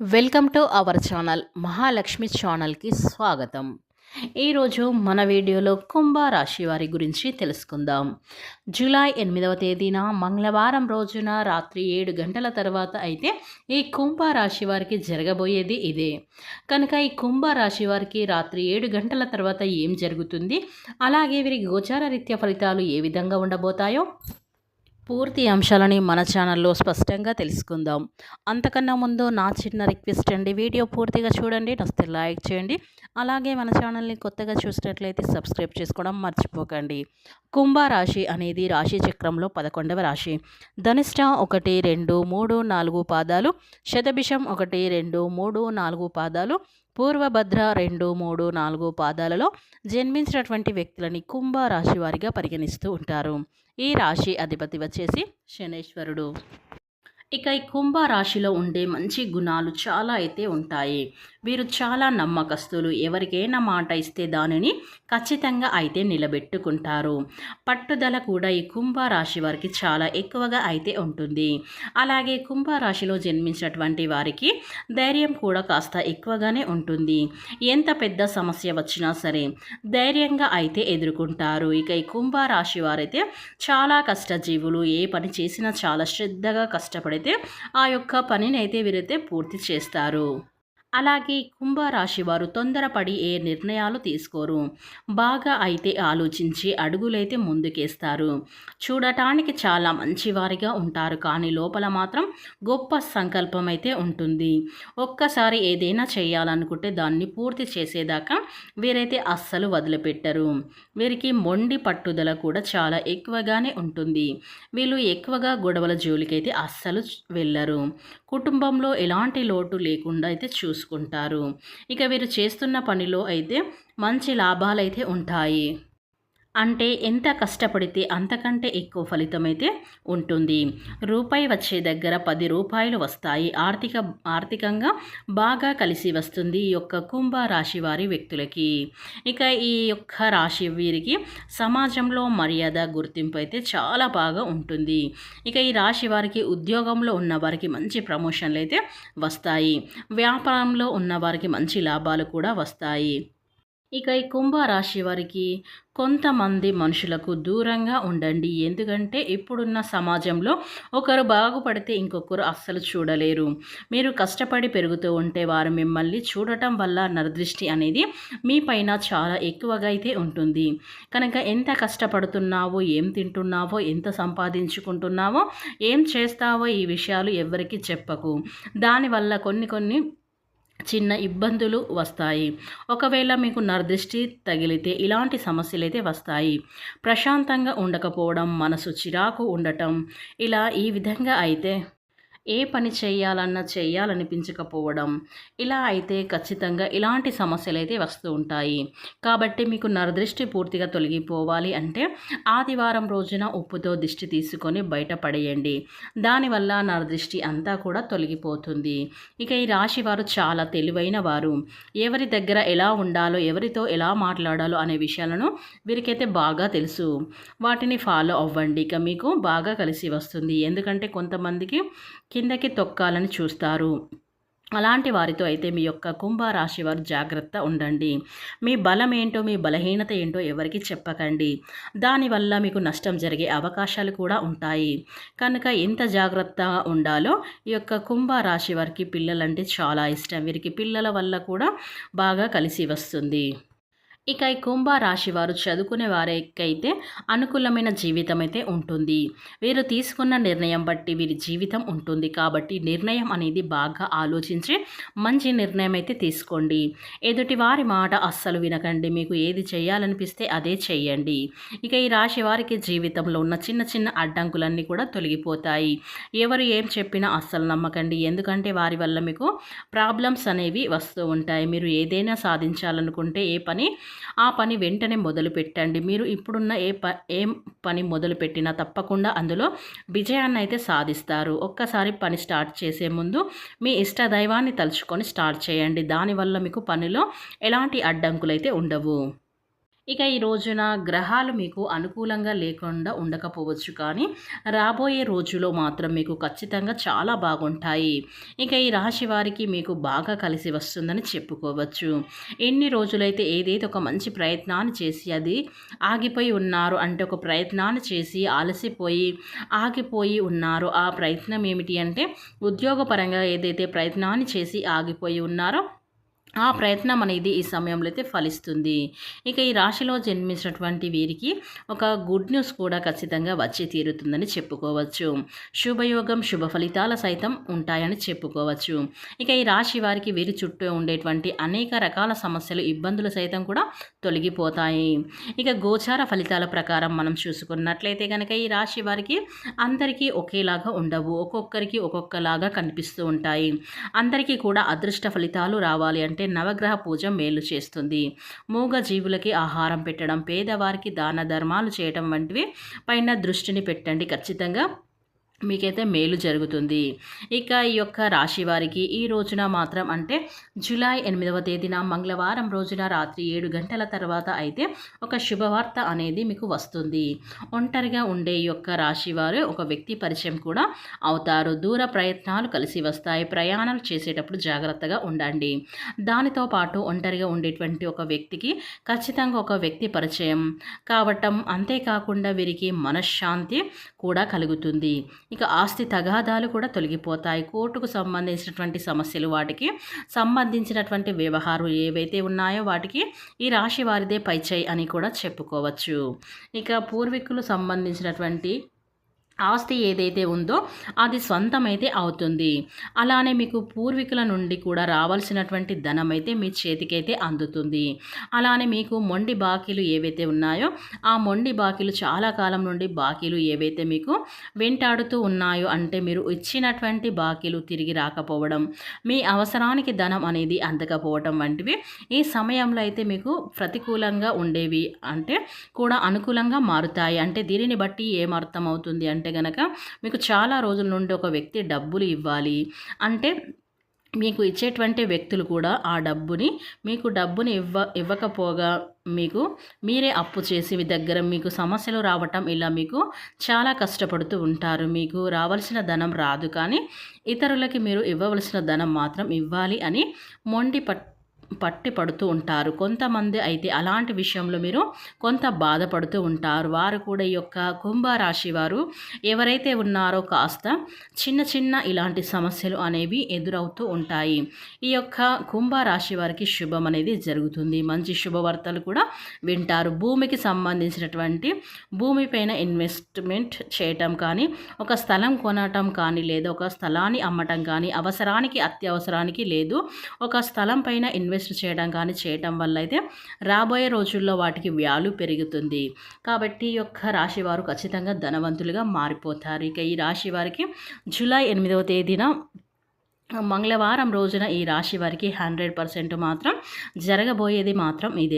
Welcome to our channel Mahalakshmi ఛానల్కి స్వాగతం. ఈరోజు మన వీడియోలో కుంభ రాశి వారి గురించి తెలుసుకుందాం. జూలై ఎనిమిదవ తేదీన మంగళవారం రోజున రాత్రి ఏడు గంటల తర్వాత అయితే ఈ కుంభ రాశి వారికి జరగబోయేది ఇదే. కనుక ఈ కుంభ రాశి వారికి రాత్రి ఏడు గంటల తర్వాత ఏం జరుగుతుంది? అలాగే వీరి గోచార రీత్యా ఫలితాలు ఏ విధంగా ఉండబోతాయో పూర్తి అంశాలని మన ఛానల్లో స్పష్టంగా తెలుసుకుందాం. అంతకన్నా ముందు నా చిన్న రిక్వెస్ట్ అండి. వీడియో పూర్తిగా చూడండి నస్తే లైక్ చేయండి. అలాగే మన ఛానల్ని కొత్తగా చూసినట్లయితే సబ్స్క్రైబ్ చేసుకోవడం మర్చిపోకండి. కుంభ రాశి అనేది రాశి చక్రంలో పదకొండవ రాశి. ధనిష్ట ఒకటి రెండు మూడు నాలుగు పాదాలు. శతభిషం ఒకటి రెండు మూడు నాలుగు పాదాలు. పూర్వభద్ర రెండు మూడు నాలుగు పాదాలలో జన్మించినటువంటి వ్యక్తులని కుంభ రాశి వారిగా పరిగణిస్తూ ఉంటారు. ఈ రాశి అధిపతి వచ్చేసి శనేశ్వరుడు. ఇక ఈ కుంభ రాశిలో ఉండే మంచి గుణాలు చాలా అయితే ఉంటాయి. వీరు చాలా నమ్మకస్తులు. ఎవరికైనా మాట ఇస్తే దానిని ఖచ్చితంగా అయితే నిలబెట్టుకుంటారు. పట్టుదల కూడా ఈ కుంభ రాశి వారికి చాలా ఎక్కువగా అయితే ఉంటుంది. అలాగే కుంభ రాశిలో జన్మించినటువంటి వారికి ధైర్యం కూడా కాస్త ఎక్కువగానే ఉంటుంది. ఎంత పెద్ద సమస్య వచ్చినా సరే ధైర్యంగా అయితే ఎదుర్కొంటారు. ఇక ఈ కుంభ రాశి వారైతే చాలా కష్టజీవులు. ఏ పని చేసినా చాలా శ్రద్ధగా కష్టపడితే ఆ యొక్క పనిని అయితే వీరైతే పూర్తి చేస్తారు. అలాగే కుంభరాశి వారు తొందరపడి ఏ నిర్ణయాలు తీసుకోరు. బాగా అయితే ఆలోచించి అడుగులైతే ముందుకేస్తారు. చూడటానికి చాలా మంచివారిగా ఉంటారు. కానీ లోపల మాత్రం గొప్ప సంకల్పం అయితే ఉంటుంది. ఒక్కసారి ఏదైనా చేయాలనుకుంటే దాన్ని పూర్తి చేసేదాకా వీరైతే అస్సలు వదిలిపెట్టరు. వీరికి మొండి పట్టుదల కూడా చాలా ఎక్కువగానే ఉంటుంది. వీళ్ళు ఎక్కువగా గొడవల జోలికైతే అస్సలు వెళ్ళరు. కుటుంబంలో ఎలాంటి లోటు లేకుండా అయితే చూసుకుంటారు. ఇక వీరు చేస్తున్న పనిలో అయితే మంచి లాభాలైతే ఉంటాయి. అంటే ఎంత కష్టపడితే అంతకంటే ఎక్కువ ఫలితం అయితే ఉంటుంది. రూపాయి వచ్చే దగ్గర పది రూపాయలు వస్తాయి. ఆర్థిక ఆర్థికంగా బాగా కలిసి వస్తుంది ఈ యొక్క కుంభ రాశి వారి వ్యక్తులకి. ఇక ఈ యొక్క రాశి వీరికి సమాజంలో మర్యాద గుర్తింపు అయితే చాలా బాగా ఉంటుంది. ఇక ఈ రాశి వారికి ఉద్యోగంలో ఉన్న వారికి మంచి ప్రమోషన్లు అయితే వస్తాయి. వ్యాపారంలో ఉన్న వారికి మంచి లాభాలు కూడా వస్తాయి. ఇక ఈ కుంభరాశి వారికి కొంతమంది మనుషులకు దూరంగా ఉండండి. ఎందుకంటే ఇప్పుడున్న సమాజంలో ఒకరు బాగుపడితే ఇంకొకరు అస్సలు చూడలేరు. మీరు కష్టపడి పెరుగుతూ ఉంటే వారు మిమ్మల్ని చూడటం వల్ల నరదృష్టి అనేది మీ పైన చాలా ఎక్కువగా అయితే ఉంటుంది. కనుక ఎంత కష్టపడుతున్నావో ఏం తింటున్నావో ఎంత సంపాదించుకుంటున్నావో ఏం చేస్తావో ఈ విషయాలు ఎవరికి చెప్పకు. దానివల్ల కొన్ని కొన్ని చిన్న ఇబ్బందులు వస్తాయి. ఒకవేళ మీకు నరదృష్టి తగిలితే ఇలాంటి సమస్యలు అయితే వస్తాయి. ప్రశాంతంగా ఉండకపోవడం మనసు చిరాకు ఉండటం ఇలా ఈ విధంగా అయితే ఏ పని చేయాలన్నా చేయాలనిపించకపోవడం ఇలా అయితే ఖచ్చితంగా ఇలాంటి సమస్యలు అయితే వస్తూ ఉంటాయి. కాబట్టి మీకు నరదృష్టి పూర్తిగా తొలగిపోవాలి అంటే ఆదివారం రోజున ఉప్పుతో దిష్టి తీసుకొని బయటపడేయండి దానివల్ల నరదృష్టి అంతా కూడా తొలగిపోతుంది. ఇక ఈ రాశి వారు చాలా తెలివైన వారు. ఎవరి దగ్గర ఎలా ఉండాలో ఎవరితో ఎలా మాట్లాడాలో అనే విషయాలను వీరికైతే బాగా తెలుసు. వాటిని ఫాలో అవ్వండి. ఇక మీకు బాగా కలిసి వస్తుంది. ఎందుకంటే కొంతమందికి కిందకి తొక్కాలని చూస్తారు. అలాంటి వారితో అయితే మీ యొక్క కుంభరాశి వారు జాగ్రత్త ఉండండి. మీ బలం ఏంటో మీ బలహీనత ఏంటో ఎవరికి చెప్పకండి. దానివల్ల మీకు నష్టం జరిగే అవకాశాలు కూడా ఉంటాయి. కనుక ఎంత జాగ్రత్తగా ఉండాలో ఈ యొక్క కుంభరాశి వారికి పిల్లలంటే చాలా ఇష్టం. వీరికి పిల్లల వల్ల కూడా బాగా కలిసి వస్తుంది. ఇక ఈ కుంభ రాశి వారు చదువుకునే వారికైతే అనుకూలమైన జీవితం అయితే ఉంటుంది. వీరు తీసుకున్న నిర్ణయం బట్టి వీరి జీవితం ఉంటుంది. కాబట్టి నిర్ణయం అనేది బాగా ఆలోచించి మంచి నిర్ణయం అయితే తీసుకోండి. ఎదుటి వారి మాట అస్సలు వినకండి. మీకు ఏది చేయాలనిపిస్తే అదే చేయండి. ఇక ఈ రాశి వారికి జీవితంలో ఉన్న చిన్న చిన్న అడ్డంకులన్నీ కూడా తొలగిపోతాయి. ఎవరు ఏం చెప్పినా అస్సలు నమ్మకండి. ఎందుకంటే వారి వల్ల మీకు ప్రాబ్లమ్స్ అనేవి వస్తూ ఉంటాయి. మీరు ఏదైనా సాధించాలనుకుంటే ఏ పని ఆ పని వెంటనే మొదలు పెట్టండి మీరు ఇప్పుడున్న ఏ ప ఏం పని మొదలు పెట్టినా తప్పకుండా అందులో విజయాన్ని అయితే సాధిస్తారు. ఒక్కసారి పని స్టార్ట్ చేసే ముందు మీ ఇష్ట దైవాన్ని తలుచుకొని స్టార్ట్ చేయండి. దానివల్ల మీకు పనిలో ఎలాంటి అడ్డంకులు అయితే ఉండవు. ఇక ఈ రోజున గ్రహాలు మీకు అనుకూలంగా లేకుండా ఉండకపోవచ్చు కానీ రాబోయే రోజులో మాత్రం మీకు ఖచ్చితంగా చాలా బాగుంటాయి. ఇక ఈ రాశి వారికి మీకు బాగా కలిసి వస్తుందని చెప్పుకోవచ్చు. ఎన్ని రోజులైతే ఏదైతే ఒక మంచి ప్రయత్నాన్ని చేసి అది ఆగిపోయి ఉన్నారు అంటే ఒక ప్రయత్నాన్ని చేసి అలసిపోయి ఆగిపోయి ఉన్నారు ఆ ప్రయత్నం ఏమిటి అంటే ఉద్యోగపరంగా ఏదైతే ప్రయత్నాన్ని చేసి ఆగిపోయి ఉన్నారో ఆ ప్రయత్నం అనేది ఈ సమయంలో అయితే ఫలిస్తుంది. ఇక ఈ రాశిలో జన్మించినటువంటి వీరికి ఒక గుడ్ న్యూస్ కూడా ఖచ్చితంగా వచ్చి తీరుతుందని చెప్పుకోవచ్చు. శుభయోగం శుభ ఫలితాల సైతం ఉంటాయని చెప్పుకోవచ్చు. ఇక ఈ రాశి వారికి వీరి చుట్టూ ఉండేటువంటి అనేక రకాల సమస్యలు ఇబ్బందులు సైతం కూడా తొలగిపోతాయి. ఇక గోచార ఫలితాల ప్రకారం మనం చూసుకున్నట్లయితే కనుక ఈ రాశి వారికి అందరికీ ఒకేలాగా ఉండవు. ఒక్కొక్కరికి ఒక్కొక్కలాగా కనిపిస్తూ ఉంటాయి. అందరికీ కూడా అదృష్ట ఫలితాలు రావాలి అంటే నవగ్రహ పూజ మేలు చేస్తుంది. మూగ జీవులకి ఆహారం పెట్టడం పేదవారికి దాన ధర్మాలు చేయడం వంటివి పైన దృష్టిని పెట్టండి. ఖచ్చితంగా మీకైతే మేలు జరుగుతుంది. ఇక ఈ యొక్క రాశి వారికి ఈ రోజున మాత్రం అంటే జూలై ఎనిమిదవ తేదీన మంగళవారం రోజున రాత్రి ఏడు గంటల తర్వాత అయితే ఒక శుభవార్త అనేది మీకు వస్తుంది. ఒంటరిగా ఉండే ఈ యొక్క రాశి వారు ఒక వ్యక్తి పరిచయం కూడా అవుతారు. దూర ప్రయత్నాలు కలిసి వస్తాయి. ప్రయాణాలు చేసేటప్పుడు జాగ్రత్తగా ఉండండి. దానితో పాటు ఒంటరిగా ఉండేటువంటి ఒక వ్యక్తికి ఖచ్చితంగా ఒక వ్యక్తి పరిచయం కావటం అంతేకాకుండా వీరికి మనశ్శాంతి కూడా కలుగుతుంది. ఇక ఆస్తి తగాదాలు కూడా తొలగిపోతాయి. కోర్టుకు సంబంధించినటువంటి సమస్యలు వాటికి సంబంధించినటువంటి వ్యవహారం ఏవైతే ఉన్నాయో వాటికి ఈ రాశి వారిదే పైచై అని కూడా చెప్పుకోవచ్చు. ఇక పూర్వీకులు సంబంధించినటువంటి ఆస్తి ఏదైతే ఉందో అది సొంతమైతే అవుతుంది. అలానే మీకు పూర్వీకుల నుండి కూడా రావాల్సినటువంటి ధనం అయితే మీ చేతికైతే అందుతుంది. అలానే మీకు మొండి బాకీలు ఏవైతే ఉన్నాయో ఆ మొండి బాకీలు చాలా కాలం నుండి బాకీలు ఏవైతే మీకు వెంటాడుతూ ఉన్నాయో అంటే మీరు ఇచ్చినటువంటి బాకీలు తిరిగి రాకపోవడం మీ అవసరానికి ధనం అనేది అందకపోవడం వంటివి ఈ సమయంలో అయితే మీకు ప్రతికూలంగా ఉండేవి అంటే కూడా అనుకూలంగా మారుతాయి. అంటే దీనిని బట్టి ఏమర్థం అవుతుంది అంటే అంటే గనక మీకు చాలా రోజుల నుండి ఒక వ్యక్తి డబ్బులు ఇవ్వాలి. అంటే మీకు ఇచ్చేటువంటి వ్యక్తులు కూడా ఆ డబ్బుని మీకు డబ్బుని ఇవ్వ ఇవ్వకపోగా మీకు మీరే అప్పు చేసి మీ దగ్గర మీకు సమస్యలు రావటం ఇలా మీకు చాలా కష్టపడుతూ ఉంటారు. మీకు రావాల్సిన ధనం రాదు కానీ ఇతరులకి మీరు ఇవ్వవలసిన ధనం మాత్రం ఇవ్వాలి అని మొండి పట్ పట్టి పడుతూ ఉంటారు. కొంతమంది అయితే అలాంటి విషయంలో మీరు కొంత బాధపడుతూ ఉంటారు. వారు కూడా ఈ యొక్క కుంభరాశి వారు ఎవరైతే ఉన్నారో కాస్త చిన్న చిన్న ఇలాంటి సమస్యలు అనేవి ఎదురవుతూ ఉంటాయి. ఈ యొక్క కుంభరాశి వారికి శుభం అనేది జరుగుతుంది. మంచి శుభవార్తలు కూడా వింటారు. భూమికి సంబంధించినటువంటి భూమిపైన ఇన్వెస్ట్మెంట్ చేయటం కానీ ఒక స్థలం కొనటం కానీ లేదా ఒక స్థలాన్ని అమ్మటం కానీ అవసరానికి అత్యవసరానికి లేదు. ఒక స్థలం పైన ఇన్వెస్ట్ ఇన్వెస్ట్ చేయడం కానీ చేయటం వల్ల అయితే రాబోయే రోజుల్లో వాటికి వ్యాల్యూ పెరుగుతుంది. కాబట్టి ఈ యొక్క రాశి వారు ఖచ్చితంగా ధనవంతులుగా మారిపోతారు. ఇక ఈ రాశి వారికి జూలై ఎనిమిదవ తేదీన మంగళవారం రోజున ఈ రాశి వారికి హండ్రెడ్ పర్సెంట్ మాత్రం జరగబోయేది మాత్రం ఇదే.